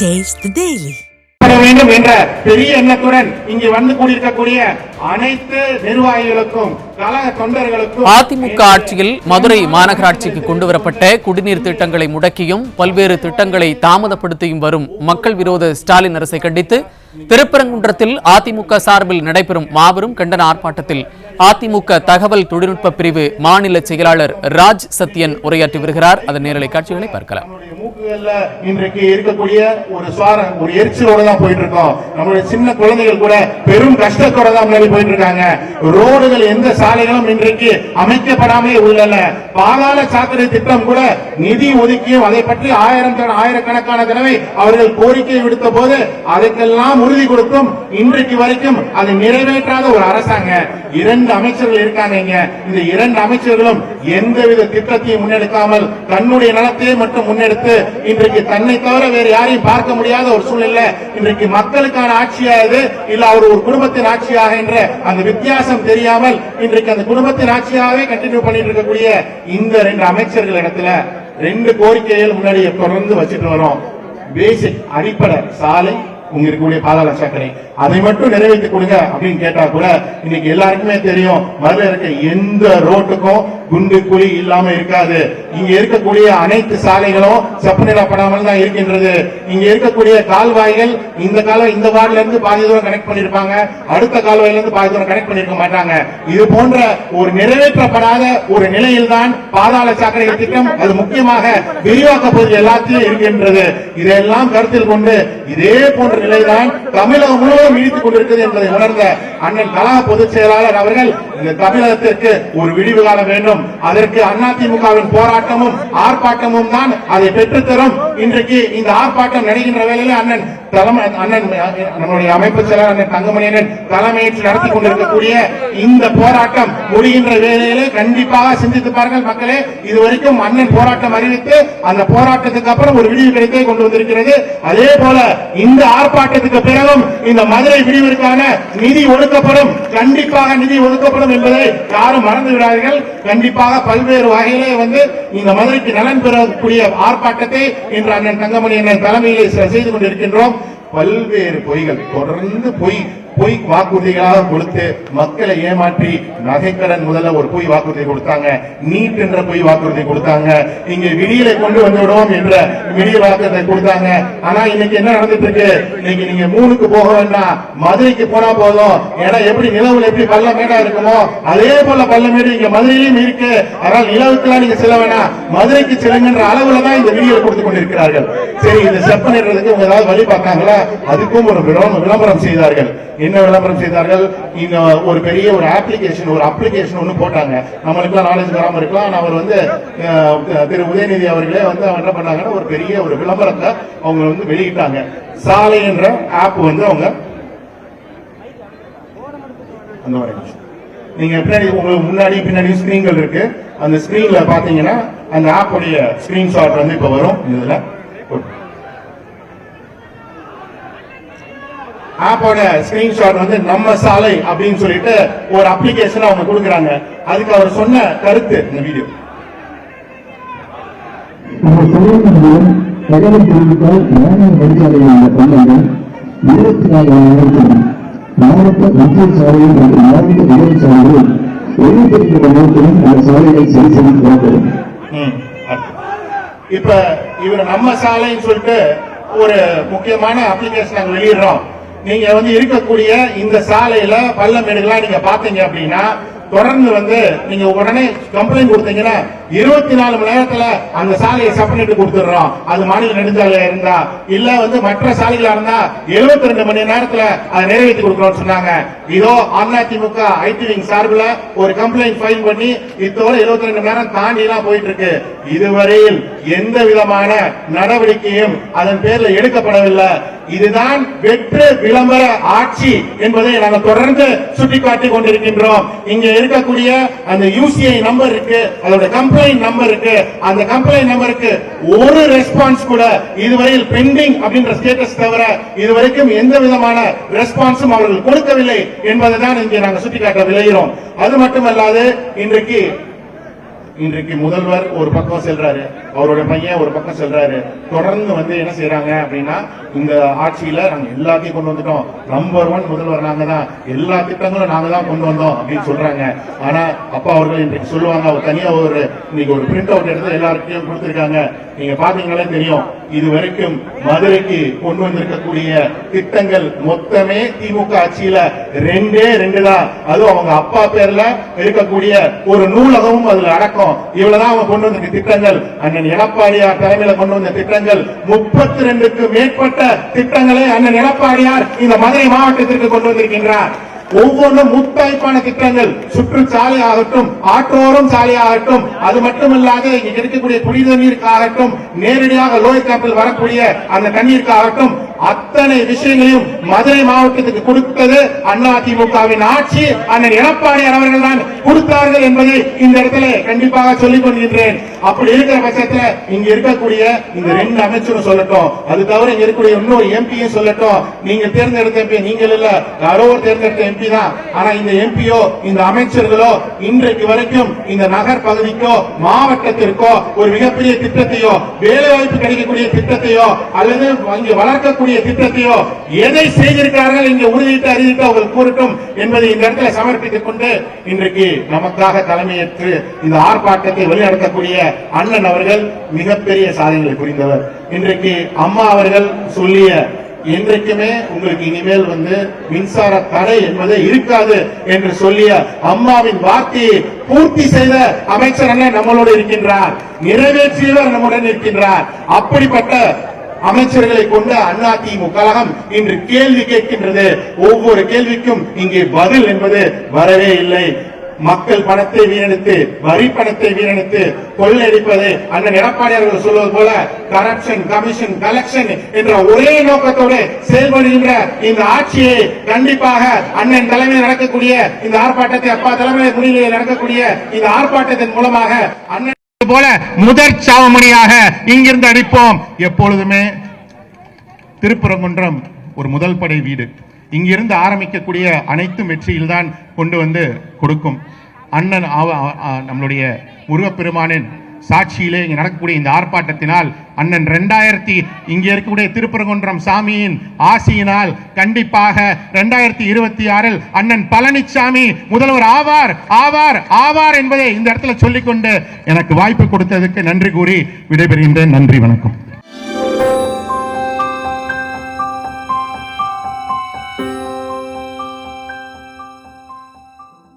Daily. பட வேண்டும் என்ற பெரிய எண்ணத்துடன் இங்கு வந்து கூடியிருக்கக்கூடிய அனைத்து நிர்வாகிகளுக்கும் அதிமுக ஆட்சியில் மதுரை மாநகராட்சிக்கு கொண்டுவரப்பட்ட குடிநீர் திட்டங்களை முடக்கியும் பல்வேறு திட்டங்களை தாமதப்படுத்தியும் வரும் மக்கள் விரோத ஸ்டாலின் அரசை கண்டித்து திருப்பரங்குன்றத்தில் அதிமுக சார்பில் நடைபெறும் மாபெரும் கண்டன ஆர்ப்பாட்டத்தில் அதிமுக தகவல் தொழில்நுட்ப பிரிவு மாநில செயலாளர் ராஜ் சத்யன் உரையாற்றி வருகிறார். அதன் நேரலை காட்சிகளை பார்க்கலாம். இன்றைக்கு இருக்கக்கூடிய ஒரு சுவாரம் ஒரு எரிச்சலோட தான் போயிட்டு இருக்கோம் நம்மளுடைய சின்ன குழந்தைகள் கூட பெரும் கஷ்டத்தோட தான் முன்னாடி போயிட்டு இருக்காங்க ரோடுகள் எந்த சாலைகளும் இன்றைக்கு அமைக்கப்படாமே உள்ளன. பாதாள சாக்கடை திட்டம் கூட நிதி ஒதுக்கியும் அதை பற்றி ஆயிரம் ஆயிரக்கணக்கான தடவை அவர்கள் கோரிக்கை விடுத்த போது அதற்கெல்லாம் உறுதி கொடுத்தும் இன்றைக்கு வரைக்கும் அதை நிறைவேற்றாத ஒரு அரசாங்க. இரண்டு அமைச்சர்கள் இருக்காங்க இந்த இரண்டு அமைச்சர்களும் எந்தவித திட்டத்தையும் முன்னெடுக்காமல் தன்னுடைய நலத்தையே மட்டும் முன்னெடுத்து இன்றைக்கு தன்னை தவிர வேறு யாரையும் பார்க்க முடியாத ஒரு சூழ்நிலை இன்றைக்கு மக்களுக்கான ஆட்சியா இது இல்ல அவர் ஒரு குடும்பத்தின் ஆட்சியாக என்ற அந்த வித்தியாசம் தெரியாமல் இன்றைக்கு அந்த குடும்பத்தின் ஆட்சியாகவே கண்டினியூ பண்ணிட்டு இருக்கக்கூடிய இந்த ரெண்டு அமைச்சர்கள் இடத்துல ரெண்டு கோரிக்கைகள் முன்னாடி தொடர்ந்து வச்சுட்டு வரோம். பேசிக் அடிப்படை சாலை உங்க இருக்கக்கூடிய பாதாள சாக்கடை. அதை மட்டும் நிறைவேற்றி கொடுங்க அப்படின்னு கேட்டா கூட இன்னைக்கு எல்லாருக்குமே தெரியும் மதுரை இருக்க எந்த ரோட்டுக்கும் குண்டு குழி இல்லாம இருக்காது. இங்க இருக்கக்கூடிய அனைத்து சாலைகளும் செப்பனிடப்படாமல் தான் இருக்கின்றது. இங்க இருக்கக்கூடிய கால்வாய்கள் இந்த கால்வாய் இந்த வார்டுல இருந்து பாதி தூரம் கனெக்ட் பண்ணிருப்பாங்க. அடுத்த கால்வாயில இருந்து பாதி தூரம் கனெக்ட் பண்ணிருக்க மாட்டாங்க. இது போன்ற ஒரு நிறைவேற்றப்படாத ஒரு நிலையில் தான் பாதாள சாக்கடை திட்டம் அது முக்கியமாக விரிவாக்க பகுதி எல்லாத்தையும் இருக்கின்றது. இதையெல்லாம் கருத்தில் கொண்டு இதே போன்ற நிலைதான் தமிழகம் முழுவதும் நீடித்துக் கொண்டிருக்கிறது என்பதை உணர்ந்த அண்ணன் கலா பொதுச் செயலாளர் அவர்கள் இந்த தமிழகத்திற்கு ஒரு விடிவு காண வேண்டும். அதற்கு அதிமுகவின் போராட்டமும் ஆர்ப்பாட்டமும் தான் அதை பெற்றுத்தரும் இன்றைக்கு இந்த ஆர்ப்பாட்டம் நடைகின்ற வேளையில் அண்ணன் தலைமை அண்ணன் நம்மளுடைய அமைப்பு செயலர் அண்ணன் தங்கமணியன் தலைமையில் நடத்தி கொண்டிருக்கக்கூடிய இந்த போராட்டம் முடிகின்ற வேலையிலே கண்டிப்பாக சிந்தித்து பாருங்கள் மக்களே. இதுவரைக்கும் அண்ணன் போராட்டம் அறிவித்து அந்த போராட்டத்துக்கு அப்புறம் ஒரு விடிவு கிடைத்தே கொண்டு வந்திருக்கிறது. அதே போல இந்த ஆர்ப்பாட்டத்துக்கு பிறகும் இந்த மதுரை விடிவிற்கான நிதி ஒதுக்கப்படும் கண்டிப்பாக நிதி ஒதுக்கப்படும் என்பதை யாரும் மறந்து விடாதீர்கள். கண்டிப்பாக பல்வேறு வகையிலே வந்து இந்த மதுரைக்கு நலன் பெறக்கூடிய ஆர்ப்பாட்டத்தை இன்று அண்ணன் தங்கமணி அண்ணன் தலைமையிலே செய்து கொண்டிருக்கின்றோம். பல்வேறு பொய்கள் தொடர்ந்து பொய் பொய் வாக்குறுதிகளாக கொடுத்து மக்களை ஏமாற்றி நகைக்கடன் முதல்ல ஒரு பொய் வாக்குறுதி கொடுத்தாங்க. நீட் என்ற பொய் வாக்குறுதி கொடுத்தாங்க. இங்க விடியலை கொண்டு வந்து விடுவோம் என்ற விடிய வாக்குறுதி கொடுத்தாங்க. ஆனா இன்னைக்கு என்ன நடந்துட்டு இருக்கு இன்னைக்கு நீங்க மூணுக்கு போக வேண்டாம். மதுரைக்கு போனா போதும். ஏன்னா எப்படி நிலவுல எப்படி பள்ளமேடா இருக்குமோ அதே போல பள்ளமேடு இங்க மதுரையிலும் இருக்கு. அதனால் நிலவுக்குலாம் நீங்க செல்ல வேணாம். மதுரைக்கு செல்லுங்கன்ற அளவுல தான் இந்த விடியலை கொடுத்து கொண்டிருக்கிறார்கள். சரி இந்த செப்பனிடுறதுக்கு உங்க ஏதாவது வழி பார்த்தாங்களா? அதுக்கும் ஒரு விளம்பரம் விளம்பரம் செய்தார்கள். என்ன விளம்பரம் செய்தார்கள்? இந்த ஒரு பெரிய ஒரு அப்ளிகேஷன் ஒரு அப்ளிகேஷன் ஒன்று போட்டாங்க. நம்மளுக்குலாம் நாலேஜ் வராமல் இருக்கலாம். ஆனால் அவர் வந்து திரு உதயநிதி அவர்களே வந்து அவங்க என்ன பண்ணாங்கன்னா ஒரு பெரிய ஒரு விளம்பரத்தை அவங்க வந்து வெளியிட்டாங்க. சாலை என்ற ஆப் வந்து அவங்க அந்த மாதிரி. நீங்க பின்னாடி உங்களுக்கு முன்னாடி பின்னாடி ஸ்கிரீன்கள் இருக்கு. அந்த ஸ்கிரீன்ல பாத்தீங்கன்னா அந்த ஆப்புடைய ஸ்கிரீன்ஷாட் வந்து இப்ப வரும். இதுல. ஆப்போட ஸ்கிரீன்ஷாட் வந்து நம்ம சாலை அப்படின்னு சொல்லிட்டு ஒரு அப்ளிகேஷன் அவங்க கொடுக்குறாங்க. அதுக்கு அவர் சொன்ன கருத்து இந்த வீடியோ இருபத்தி நாலு மாவட்ட சாலைகள் மற்றும் மாவட்ட அந்த சாலைகளை சரி. இப்ப இவர் நம்ம சாலைன்னு சொல்லிட்டு ஒரு முக்கியமான அப்ளிகேஷன் நாங்க வெளியிடுறோம். நீங்க வந்து இருக்கக்கூடிய இந்த சாலையில பள்ளமேடுகள்லாம் நீங்க பாத்தீங்க அப்படின்னா தொடர்ந்து வந்து நீங்க உடனே கம்ப்ளைண்ட் கொடுத்தீங்கன்னா இருபத்தி நாலு மணி நேரத்துல அந்த சாலையை சப்பனிட்டு கொடுத்துடுறோம். அது மாநில நெடுஞ்சாலையா இருந்தா இல்ல வந்து மற்ற சாலைகளா இருந்தா 72 ரெண்டு மணி நேரத்துல அதை நிறைவேற்றி கொடுக்கணும்னு சொன்னாங்க. இதோ அதிமுக ஐடி விங் சார்பில் ஒரு கம்ப்ளைண்ட் ஃபைல் பண்ணி இத்தோட எழுபத்தி ரெண்டு மணி நேரம் தாண்டி எல்லாம் போயிட்டு இருக்கு இதுவரையில் எந்த விதமான நடவடிக்கையும் அதன் பேர்ல எடுக்கப்படவில்லை. இதுதான் வெற்று விளம்பர ஆட்சி என்பதை நாங்கள் தொடர்ந்து சுட்டிக்காட்டி கொண்டிருக்கின்றோம். இங்க இருக்கக்கூடிய அந்த யூசிஐ நம்பர் இருக்கு அதோட கம்ப்ளைண்ட் நம்பர் இருக்கு. அந்த கம்ப்ளைண்ட் நம்பருக்கு ஒரு ரெஸ்பான்ஸ் கூட இதுவரையில் பெண்டிங் அப்படின்ற ஸ்டேட்டஸ் தவிர இதுவரைக்கும் எந்த விதமான ரெஸ்பான்ஸும் அவர்கள் கொடுக்கவில்லை என்பதை தான் இங்கே நாங்கள் சுட்டிக்காட்ட விளைகிறோம் அது மட்டுமல்லாது இன்றைக்கு இன்றைக்கு முதல்வர் ஒரு பக்கம் செல்றாரு அவரோட பையன் ஒரு பக்கம் செல்றாரு. தொடர்ந்து வந்து என்ன செய்யறாங்க அப்படின்னா இந்த ஆட்சியில நாங்க எல்லாத்தையும் கொண்டு வந்துட்டோம். நம்பர் ஒன் முதல்வர் நாங்க தான். எல்லா திட்டங்களும் நாங்க தான் கொண்டு வந்தோம் அப்படின்னு சொல்றாங்க. ஆனா அப்பா அவர்கள் இன்றைக்கு சொல்லுவாங்க அவர் தனியா ஒரு இன்னைக்கு ஒரு பிரிண்ட் அவுட் எடுத்து எல்லாருக்கையும் கொடுத்துருக்காங்க. நீங்க பாத்தீங்களே தெரியும் இது வரைக்கும் மதுரைக்கு கொண்டு வந்திருக்கக்கூடிய திட்டங்கள் மொத்தமே திமுக ஆட்சியில ரெண்டே ரெண்டு தான். அதுவும் அவங்க அப்பா பேர்ல இருக்கக்கூடிய ஒரு நூலகமும் அதுல அடக்கம். இவ்வளவுதான் அவங்க கொண்டு வந்த திட்டங்கள். அண்ணன் எடப்பாடியார் தலைமையில கொண்டு வந்த திட்டங்கள். முப்பத்தி ரெண்டுக்கு மேற்பட்ட திட்டங்களை அண்ணன் எடப்பாடியார் இந்த மதுரை மாவட்டத்திற்கு கொண்டு வந்திருக்கின்றார். ஒவ்வொன்றும் முத்தாய்ப்பான திட்டங்கள். சுற்றுச்சாலை ஆகட்டும் ஆற்றோரம் சாலை ஆகட்டும் அது மட்டுமல்லாத இங்க கிடைக்கக்கூடிய குடிநீருக்காகட்டும் நேரடியாக லோய் காப்பில் வரக்கூடிய அந்த தண்ணீருக்காகட்டும் அத்தனை விஷயங்களையும் மதுரை மாவட்டத்துக்கு கொடுத்தது அதிமுகவின் ஆட்சி அண்ணன் எடப்பாடியார் அவர்கள் தான் கொடுத்தார்கள் என்பதை இந்த இடத்துல கண்டிப்பாக சொல்லிக் கொள்கின்றேன். அப்படி இருக்கிற பட்சத்துல இங்க இருக்கக்கூடிய இந்த ரெண்டு அமைச்சரும் சொல்லட்டும் அது தவிர இங்க இருக்கக்கூடிய இன்னொரு எம்பியும் சொல்லட்டும். நீங்க தேர்ந்தெடுத்த எம்பி நீங்கள் இல்ல யாரோ ஒரு தேர்ந்தெடுத்த எம்பி தான். ஆனா இந்த எம்பியோ இந்த அமைச்சர்களோ இன்றைக்கு வரைக்கும் இந்த நகர் பகுதிக்கோ மாவட்டத்திற்கோ ஒரு மிகப்பெரிய திட்டத்தையோ வேலை வாய்ப்பு கிடைக்கக்கூடிய திட்டத்தையோ அல்லது இங்க வளர்க்கக்கூடிய திட்டத்தையோ எதை செய்திருக்கிறார்கள் இங்க உறுதியிட்டு அறிவித்து அவர்கள் கூறட்டும் என்பதை இந்த இடத்துல சமர்ப்பித்துக் கொண்டு இன்றைக்கு நமக்காக தலைமையேற்று இந்த ஆர்ப்பாட்டத்தை வழிநடத்தக்கூடிய அண்ணன் அவர்கள் மிகப்பெரிய சாதனைகளை புரிந்தவர். இன்றைக்கு அம்மா அவர்கள் சொல்லிய என்றைக்குமே உங்களுக்கு இனிமேல் வந்து மின்சார தடை என்பதே இருக்காது என்று சொல்லிய அம்மாவின் வார்த்தையை பூர்த்தி செய்த அமைச்சர் அண்ணன் நம்மளோடு இருக்கின்றார். நிறைவேற்றியவர் நம்முடன் இருக்கின்றார். அப்படிப்பட்ட அமைச்சர்களை கொண்ட அதிமுக கழகம் இன்று கேள்வி கேட்கின்றது. ஒவ்வொரு கேள்விக்கும் இங்கே பதில் என்பது வரவே இல்லை. மக்கள் பணத்தை வீணடித்து வரி பணத்தை வீணடித்து கொள்ளடிப்பது அண்ணன் எடப்பாடி அவர்கள் சொல்வது போல கரப்ஷன் கமிஷன் கலெக்ஷன் என்ற ஒரே நோக்கத்தோடு செயல்படுகின்ற இந்த ஆட்சியை கண்டிப்பாக அண்ணன் தலைமையில் நடக்கக்கூடிய இந்த ஆர்ப்பாட்டத்தை அப்பா தலைமையில் முன்னிலையில் நடக்கக்கூடிய இந்த ஆர்ப்பாட்டத்தின் மூலமாக அண்ணன் போல முதற் சாவமணியாக இங்கிருந்து அடிப்போம். எப்பொழுதுமே திருப்பரங்குன்றம் ஒரு முதல் படை வீடு. இங்கிருந்து ஆரம்பிக்கக்கூடிய அனைத்தும் வெற்றியில்தான் கொண்டு வந்து கொடுக்கும். அண்ணன் ஆவ- நம்மளுடைய முருகப்பெருமானின் சாட்சியிலே இங்கே நடக்கக்கூடிய இந்த ஆர்ப்பாட்டத்தினால் அண்ணன் ரெண்டாயிரத்தி இங்கே இருக்கக்கூடிய திருப்பரங்குன்றம் சாமியின் ஆசியினால் கண்டிப்பாக ரெண்டாயிரத்தி இருபத்தி ஆறில் அண்ணன் பழனிசாமி முதல்வர் ஆவார் ஆவார் ஆவார் என்பதை இந்த இடத்துல சொல்லிக்கொண்டு எனக்கு வாய்ப்பு கொடுத்ததுக்கு நன்றி கூறி விடைபெறுகின்றேன். நன்றி வணக்கம்.